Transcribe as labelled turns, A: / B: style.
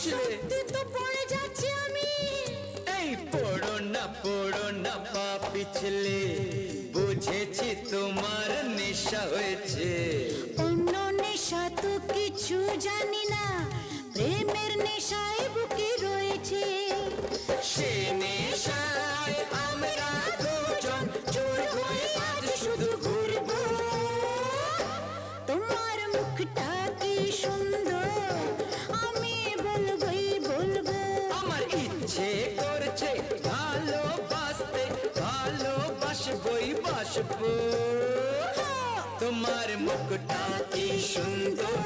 A: পিছলে তো পড়ে যাচ্ছি আমি। এই পড়ো না পড়ো না পা পিছলে। বুঝেছি তোমার নেশা হয়েছে।
B: অন্য নেশা তো কিছু জানি না। প্রেমের নেশায় বুকে রয়েছে।
A: সে নেশায় আমরা দুজন চোর হয়ে আজ শুধু ঘুরবো।
B: তোমার মুখটা
A: ইচ্ছে করছে। ভালোবাসতে ভালোবাসবই বাসব। তোমার মুখটা কি সুন্দর?